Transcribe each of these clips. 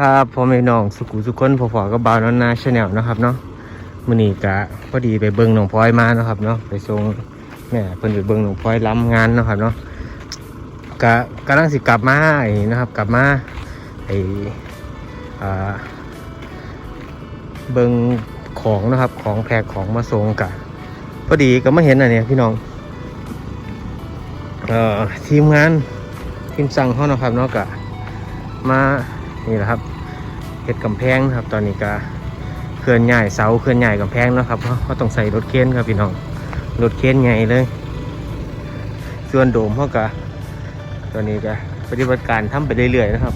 ครับพ่อแม่น้องสุขุสุขคนพอๆกับบาวนอนนาชาแนลนะครับเนาะมื้อนี้กะพอดีไปเบิ่งหนองพลอยมาเนาะครับเนาะไปส่งแม่เพิ่นไปเบิ่งหนองพลอยล้ำงานนะครับเนาะกะกำลังสิกลับมาไอ้นะครับ กลับมาไอ้อ่าเบิ่งของนะครับของแพกของมาส่งกะพอดีก็มาเห็นอันเนี้ยพี่น้องเอ่อทีมงานทีมสั่งเขานะครับเนาะกะมา นี่แหละครับเห็ดกำแพงครับ ตอนนี้ก็เคลื่อนใหญ่เสาเคลื่อนใหญ่กำแพงนะครับเพราะต้องใส่รถเข็นครับพี่น้องรถเข็นใหญ่เลย ส่วนโดมเขาก็ตอนนี้ก็ปฏิบัติการทำไปเรื่อยๆนะครับ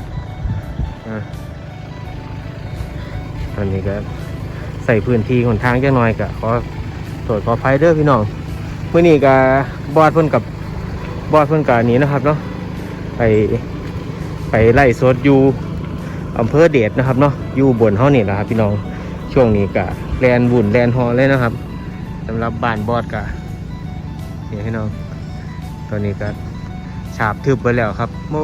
อ่าตอนนี้ก็ใส่พื้นที่หนทางจังหน่อยก็ขอตรวจขออภัยเด้อพี่น้องเมื่อนี้ก็บอดเพิ่นกับบอดเพิ่นกับนี้นะครับเนาะไปไปไล่สดอยู่ อำเภอเดชนะครับเนาะอยู่บนเฮานี่แหละครับ พี่น้องช่วงนี้กะแลนบุ่นแลนฮอเลยนะครับสำหรับบ้านบอดกะนี่พี่น้องตอนนี้ก็ฉาบทึบไปแล้วครับ โม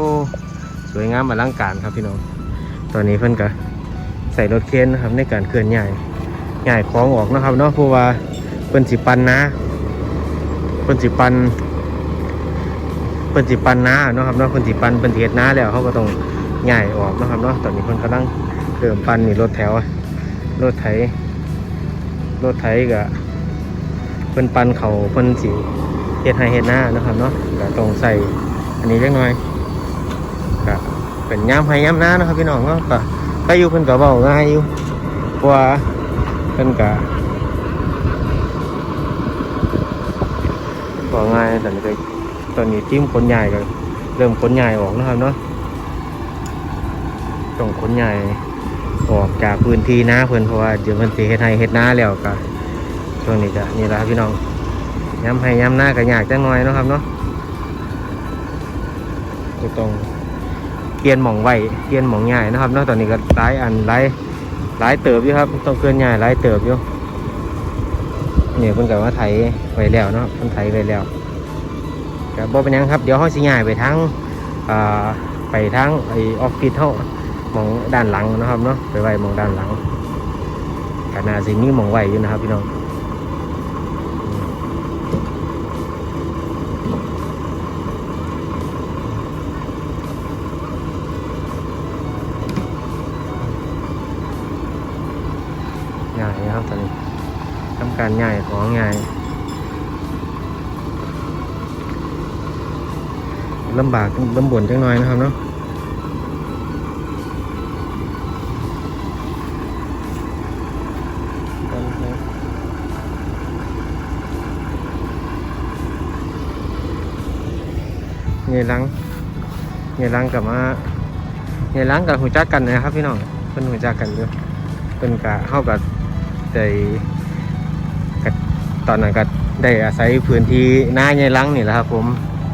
สวยงามอลังการครับพี่น้อง ตอนนี้เพิ่นก็ใส่รถเคนนะครับในการเคลื่อนย้ายย้ายของออกนะครับเนาะเพราะว่าเพิ่นสิปันนะเพิ่นสิปันเพิ่นสิปันนาเนาะครับเนาะเพิ่นสิปันเพิ่นเฮ็ดนาแล้วเขาก็ต้อง ย้ายออกนะครับเนาะตอนนี้เพิ่นกำลังเริ่มปันนี่รถแถวรถไถรถไถก็เพิ่นปันเขาเพิ่นสิเฮ็ดให้เฮ็ดหน้านะครับเนาะก็ต้องใส่อันนี้จักน่อยก็เป็นยามให้ยามนานะครับพี่น้องเนาะก็ก็อยู่เพิ่นก็เว้าง่ายอยู่เพราะว่าเพิ่นก็เว้าง่ายตอนนี้ก็ตอนนี้ทีมขนใหญ่ก็เริ่มขนใหญ่ออกนะครับเนาะ ต้องขนใหญ่ออกจากพื้นที่นาเพิ่นเพราะว่าเดี๋ยวเพิ่นสิเฮ็ดให้เฮ็ดนาแล้วก็ช่วงนี้ก็นี่แหละพี่น้องย้ำให้ย้ำหน้าก็ยากจังหน่อยนะครับเนาะก็ต้องเปลี่ยนหม่องไว้เปลี่ยนหม่องใหญ่นะครับเนาะตอนนี้ก็หลายอันหลายหลายเติบอยู่ครับ ต้องเคลื่อนใหญ่หลายเติบอยู่เนี่ยเพิ่นก็ว่าไถไว้แล้วเนาะเพิ่นไถไว้แล้วก็บ่เป็นหยังครับเดี๋ยวเขาสิย้ายไปทางอ่าไปทางไอออฟฟิศเขา มองด้านหลังนะครับเนาะไปไว้หมองด้านหลังก็น่าสิมีหมองไว้อยู่นะครับพี่น้องง่ายนะครับตอนนี้ทำการง่ายของง่ายลำบากลำบนจังหน่อยนะครับเนาะ เงยลังเงยลังกับมาเงยลังกับหูจักกันนะครับพี่น้องเพิ่นหูจักกันอยู่เพิ่นกะเข้ากับได้กับตอนนั้นก็ได้อาศัยพื้นที่หน้าเงยลังนี่แหละครับ ผม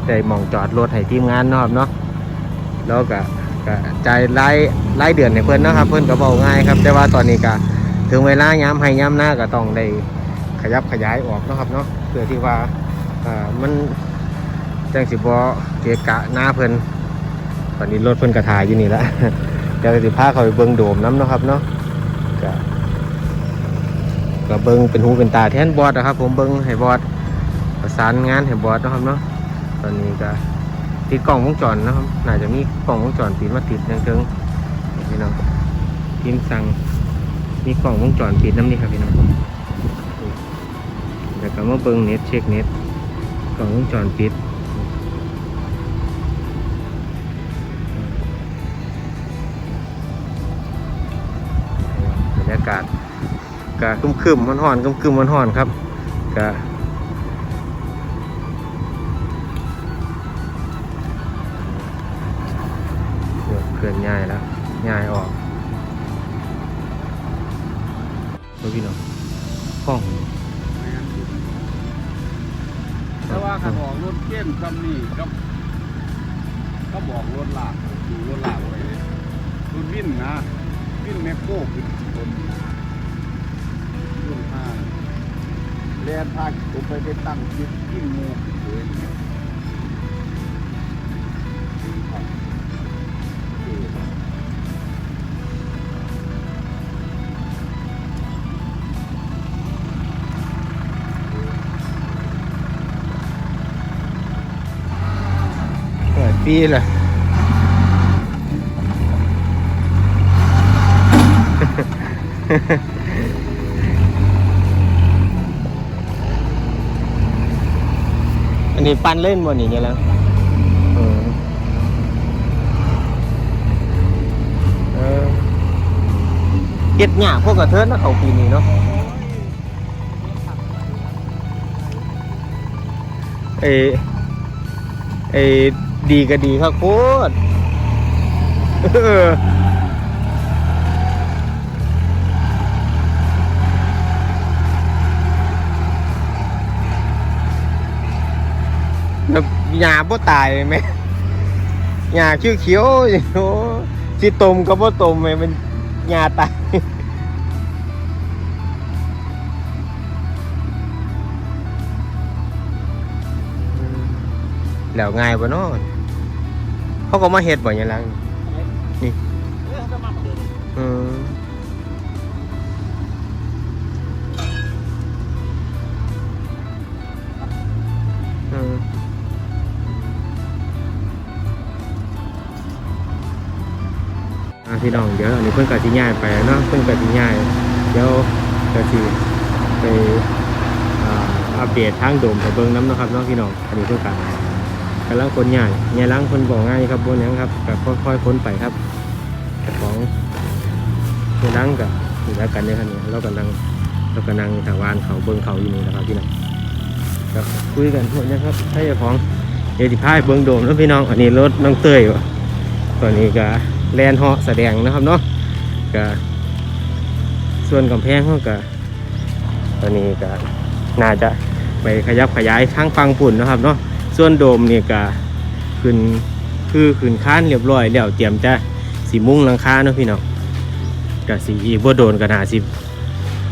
ได้มองจอดรถให้ทีมงานนาะครับเนาะแล้วก็ก็จ่ายรายรายเดือนให้เพื่อนเนาะครับ เพื่อนก็บอกง่ายครับ แต่ว่าตอนนี้ก็ถึงเวลาย้ำให้ย้ำหน้าก็ต้องได้ขยับขยายออกนะครับเนาะเพื่อที่ว่ามัน จังสิบอเกะกะหน้าเพื่อนตอนนี้รถเพื่อนกระทายอยู่นี่และเดี๋ยวสิพาเขาไปเบิ้งโดมน้ำเนาะครับเนาะก็ก็เบิ้งเป็นหูเป็นตาแทนบอสนะครับ ผมเบิ้งให้บอสประสานงานให้บอสนะครับเนาะตอนนี้ก็ติดกล้องวงจรนะครับน่าจะมีกล้องวงจรปิดมาติดยังเทิงพี่น้องทีมสั่งมีกล้องวงจรปิดน้ำนี่ครับพี่น้องเดี๋ยวก็มาเบิ้งเน็ตเช็คเน็ตกล้องวงจรปิดากาศกะคึมคึมมันห่อนคึมคึมมันห่อนครับกะเคลื่อนย้ายแล้วย้ายออกดูพี่น้องห้องแต่ว่าขันออกรถเก้นซ้ำนี่ก็ก็บอกรถลากอยู่รถลากไว้เลยรถวิ่นนะวิ่นแมคโครขึ้น ผมรุ่นห้าแลนพาผมไปไปตั้งจิตกิ้งมูเลยเปิดปีเลย อันนี้ปันเล่นบนอย่างเงี้ยแล้วเก็ดหยาพวกกระเทินนะเขาปีนี้เนาะเอเอดีก็ดีครับโคตรเออ แบบหยาบ่ตายเลยไหมหยาเขียวเขียวๆอย่างโอ้สิตมก็บ่ตมไหมมันหยาตายแล้วง่ายบ่เนาะเขาก็มาเฮ็ดบ่อย่างลังนี่เออเขาก็มาเดินอืมอื พี่น้องเดี๋ยวอันนี้เพิ่นก็สิย้ายไปเนาะเพิ่นก็สิย้ายเดี๋ยวก็สิไปอัปเดตทางโดมให้เบิ่งน้ำนะครับเนาะพี่น้องอันนี้เพิ่นก็กำลังคนย้ายย้ายหลังเพิ่นบอง่ายครับบ่หยังครับก็ค่อยๆพ้นไปครับแต่ของย้ายหลังก็อยู่แล้วกันเนี่ยครับเนี่ยเรากำลังเรากำลังทาวานเขาเบิ่งเขาอยู่นี่นะครับพี่น้องก็คุยกันหมดนะครับถ้าเจ้ของเดี๋ยวสิพาไปเบิ่งโดมแล้วพี่น้องอันนี้รถน้องเตยวะตอนนี้ก็ แลนเหาะแสดงนะครับเนาะก็ส่วนกำแพงเขาก็ตอนนี้ก็น่าจะไปขยับขยายทางฟังปุ่นนะครับเนาะส่วนโดมนี่ก็ขึ้นคือขึ้นค้านเรียบร้อยแล้วเตรียมจะสีมุ้งหลังคาเนาะพี่น้องก็สีบ่โดนก็น่าสิ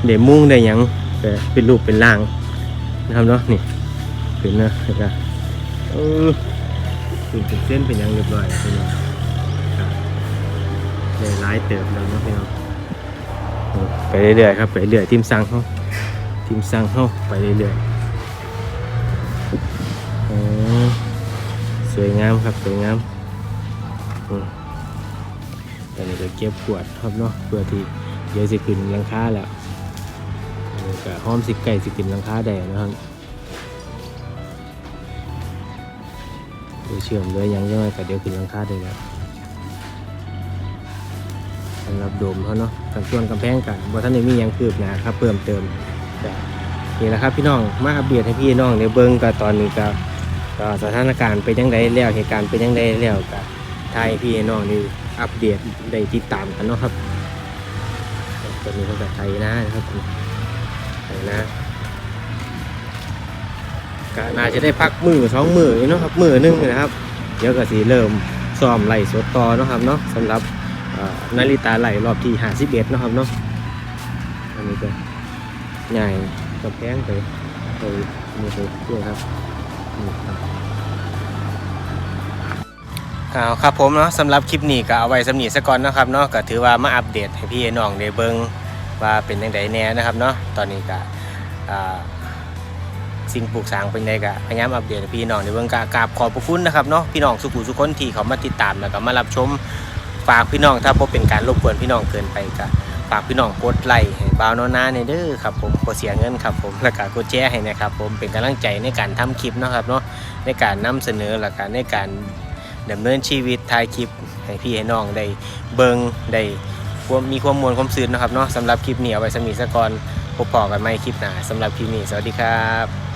ได้มุ้งได้ยังเป็นรูปเป็นร่างนะครับเนาะนี่ขึ้นนะแล้วก็เออขึ้นเป็นเส้นเป็นยังเรียบร้อยพี่น้อง ได้หลายเติบแล้วนะพี่น้องไปเรื่อยๆครับไปเรื่อยทีมสั่งเขาทีมสั่งเขาไปเรื่อยๆอืมสวยงามครับสวยงามอืมตอนนี้ก็เก็บขวดครับเนาะเพื่อที่เดี๋ยวสิขึ้นลังคาแล้วก็ห้อมสิไก่สิขึ้นลังคาได้นะครับเดี๋ยวเชื่อมเลยยังยังไงก็เดี๋ยวขึ้นลังคาได้แล้ว สำหรับโดมเขาเนาะกับส่วนกำแพงกันว่ท่านได้มียังคืบหนาครับเพิ่มเติมนี่แหละครับพี่น้องมาอัปเดตให้พี่น้องในเบิ้งก็ตอนนี้ก็ก็สถานการณ์เป็นยังไงแล้วเหตุการณ์เป็นยังไงแล้วก็ทายพี่น้องนี่อัปเดตได้ติดตามกันเนาะครับตอนนี้เขาก็ไทยนะครับไทยนะก็น่าจะได้พักมือสองมือเนาะครับมือหนึงนะครับ เดี๋ยวก็สีเริ่มซ้อมไล่สดต่อเนาะครับเนาะสำหรับ นาฬิตาไหลรอบที่51เนะครับเนาะอันนี้ก็ใหญ่กับแพงไปไปนี่ไปเพื่อครับนี่ครับเอาครับผมเนาะสำหรับคลิปนี้ก็เอาไว้สำนีซะก่อนนะครับเนาะก็ถือว่ามาอัปเดตให้พี่น้องได้เบิ่งว่าเป็นยังไงแน่นะครับเนาะตอนนี้ก็สิ่งปลูกสร้างเป็นไงก็พยายามอัปเดตพี่น้องในเบื้องกากราบขอบพระคุณนะครับเนาะพี่น้องสุขุสุขคนที่เขามาติดตามแล้วก็มารับชม ฝากพี่น้องถ้าพบเป็นการรบกวนพี่น้องเกินไปก็ฝากพี่น้องกดไลค์ให้บ่าวโนนาในเด้อครับผมบ่เสียเงินครับผมแล้วก็กดแชร์ให้นะครับผมเป็นกำลังใจในการทำคลิปนะครับเนาะในการนำเสนอแล้วก็ในการดำเนินชีวิตถ่ายคลิปให้พี่ให้น้องได้เบิ่งได้มีความมวลความซื่นนะครับเนาะสำหรับคลิปนี้เอาไว้สมีสกอนพบปอกันใหมคลิปหน้าสำหรับคลิปนี้สวัสดีครับ